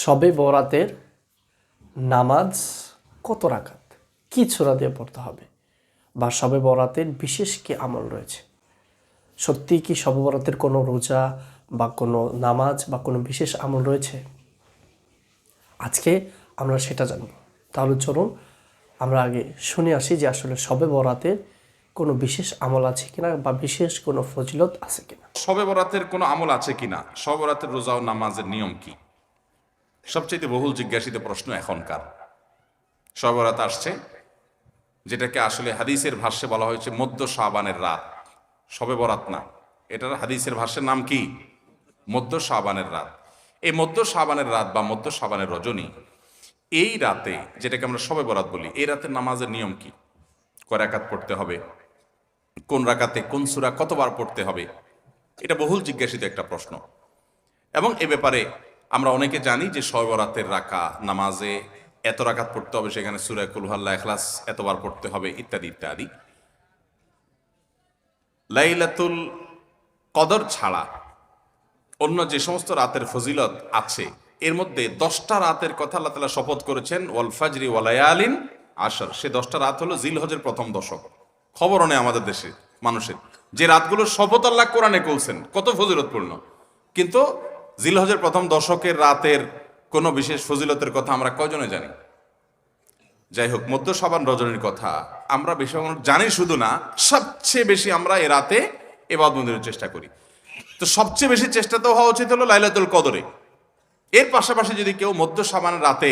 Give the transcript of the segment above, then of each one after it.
সবে বরাতের নামাজ কত রাখাত কি ছোড়া দিয়ে পড়তে হবে? বা সবে বরাতের বিশেষ কি আমল রয়েছে? সত্যি কি সবে বরাতের কোনো রোজা বা কোনো নামাজ বা কোনো বিশেষ আমল রয়েছে? আজকে আমরা সেটা জানব। তাহলে চলুন আমরা আগে শুনে আসি যে আসলে সবে বরাতের কোনো বিশেষ আমল আছে কিনা বা বিশেষ কোনো ফজিলত আছে কিনা। শবে বরাতের কোনো আমল আছে কিনা? শবে বরাতের রোজা ও নামাজের নিয়ম কি? সবচেয়ে বহুল জিজ্ঞাসিত প্রশ্ন এখনকার। শবে বরাত আসছে, যেটাকে আসলে হাদিসের ভাষ্যে বলা হয়েছে মধ্য শাবানের রাত। শবে বরাত না। এটার হাদিসের ভাষ্যের নাম কি? মধ্য শাবানের রাত। এই মধ্য শাবানের রাত বা মধ্য শাবানের রজনী, এই রাতে যেটাকে আমরা শবে বরাত বলি, এই রাতের নামাজের নিয়ম কি? কয় রাকাত পড়তে হবে? কোন রাকাতে কোন সুরা কতবার পড়তে হবে? এটা বহুল জিজ্ঞাসিত একটা প্রশ্ন। এবং এ ব্যাপারে আমরা অনেকে জানি যে সবরাতের রাখা নামাজে এত রাকাত পড়তে হবে সেখানে সুরায় কুলহাল্লা এখলাস এতবার পড়তে হবে ইত্যাদি ইত্যাদি। লাইলাতুল কদর ছাড়া অন্য যে সমস্ত রাতের ফজিলত আছে, এর মধ্যে দশটা রাতের কথা আল্লাহ তালা শপথ করেছেন, ওয়াল ফাজরি ওয়ালায়ালিন আসর সে দশটা রাত হলো জিলহজের প্রথম দশক। খবর নেই আমাদের দেশে, মানুষের। যে রাতগুলো শপথ আল্লাহ কোরআনে করছেন, কত ফজিলতপূর্ণ। কিন্তু জিলহজের প্রথম দশকের রাতের কোনো বিশেষ ফজিলতের কথা আমরা কয়জনে জানি? যাই হোক মধ্য সাবান রজনীর কথা আমরা বেশি জানি শুধু না, সবচেয়ে বেশি আমরা এ রাতে এবাদ মন্দিরের চেষ্টা করি। তো সবচেয়ে বেশি চেষ্টা তো হওয়া উচিত হলো লাইলাতুল কদরে। এর পাশাপাশি যদি কেউ মধ্য সাবান রাতে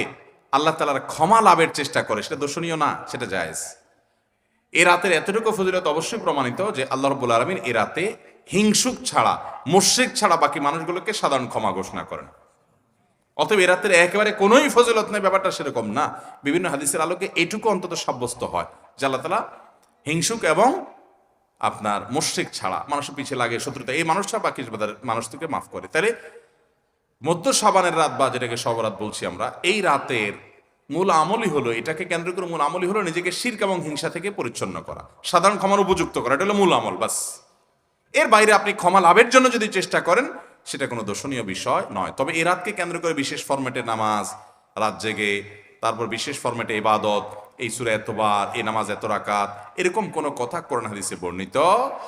আল্লাহ তালার ক্ষমা লাভের চেষ্টা করে, সেটা দর্শনীয় না, সেটা জায়েজ। এ রাতের এতটুকু ফজিলত অবশ্যই প্রমাণিত যে আল্লাহ রব্বুল আলমিন এ রাতে হিংসুক ছাড়া, মুশ্রিক ছাড়া বাকি মানুষগুলোকে সাধারণ ক্ষমা ঘোষণা করেন। অতএব এ রাতের একেবারে কোনোই ফজিলত নেই, ব্যাপারটা সেরকম না। বিভিন্ন হাদিসের আলোকে এটুকু অন্তত সাব্যস্ত হয় আল্লাহ তালা হিংসুক এবং আপনার মুশ্রিক ছাড়া, মানুষের পিছিয়ে লাগে শত্রুতা। এই মানুষটা বাকি মানুষকে মাফ করে। তাহলে মধ্য সাবানের রাত বা যেটাকে সবরাত বলছি আমরা, এই রাতের মূল আমলই হলো, এটাকে কেন্দ্র করে মূল আমলই হলো নিজেকে শির্ক এবং হিংসা থেকে পরিচ্ছন্ন করা, সাধারণ ক্ষমার উপযুক্ত করা। এটা হলো মূল আমল, বাস। এর বাইরে আপনি ক্ষমা লাভের জন্য যদি চেষ্টা করেন, সেটা কোনো দর্শনীয় বিষয় নয়। তবে এই রাতকে কেন্দ্র করে বিশেষ ফরম্যাটে নামাজ, রাত জেগে, তারপর বিশেষ ফরম্যাটে ইবাদত, এই সুরে এতবার, এই নামাজ এত রাকাত, এরকম কোনো কথা কোরআন হাদিসে বর্ণিত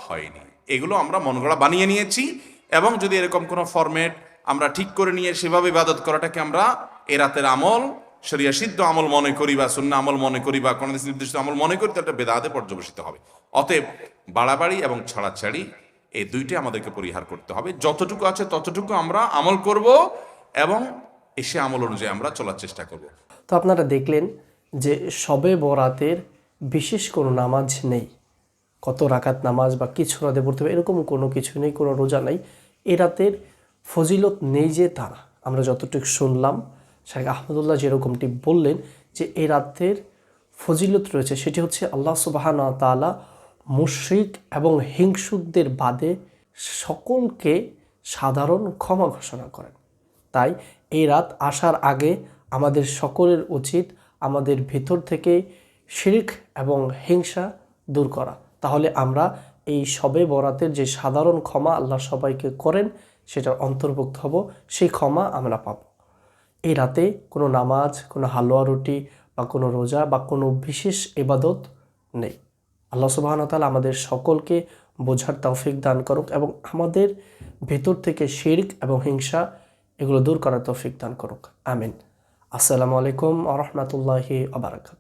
হয়নি। এগুলো আমরা মন গড়া বানিয়ে নিয়েছি এবং যদি এরকম কোনো ফরম্যাট আমরা ঠিক করে নিয়ে সেভাবে ইবাদত করাটাকে আমরা এ রাতের আমল, শরিয়া সিদ্ধ আমল মনে করি বা শূন্য আমল মনে করি বা কোনো নির্দিষ্ট আমল মনে করি, তাহলে বেদাতে পর্যবেসিত হবে। অতএব বাড়াবাড়ি এবং ছাড়াছাড়ি এই দুইটাই আমাদেরকে পরিহার করতে হবে। যতটুকু আছে ততটুকু আমরা আমল করব এবং এসে আমল অনুযায়ী আমরা চলার চেষ্টা করব। তো আপনারা দেখলেন যে সবে বরাতের বিশেষ কোনো নামাজ নেই। কত রাকাত নামাজ বা কিছু রাতে পড়তে হবে, এরকম কোনো কিছু নেই, কোনো রোজা নেই। এ রাতের ফজিলত নেই যে তারা। আমরা যতটুকু শুনলাম শেখ আহমদুল্লাহ যেরকমটি বললেন যে এ রাতের ফজিলত রয়েছে, সেটি হচ্ছে আল্লাহ সুবাহান তালা মুশ্রিক এবং হিংসুকদের বাদে সকলকে সাধারণ ক্ষমা ঘোষণা করেন। তাই এই রাত আসার আগে আমাদের সকলের উচিত আমাদের ভেতর থেকে শিরিক এবং হিংসা দূর করা। তাহলে আমরা এই সবে বরাতের যে সাধারণ ক্ষমা আল্লাহ সবাইকে করেন, সেটার অন্তর্ভুক্ত হব, সেই ক্ষমা আমরা পাব। এই রাতে কোনো নামাজ, কোনো হালুয়া রুটি বা কোনো রোজা বা কোনো বিশেষ এবাদত নেই। আল্লাহ সুবাহন তালা আমাদের সকলকে বোঝার তৌফিক দান করুক এবং আমাদের ভেতর থেকে শির্ক এবং হিংসা এগুলো দূর করার তৌফিক দান করুক। আমিন। আসসালামু আলাইকুম আ রহমতুল্লাহি আবরাকাতু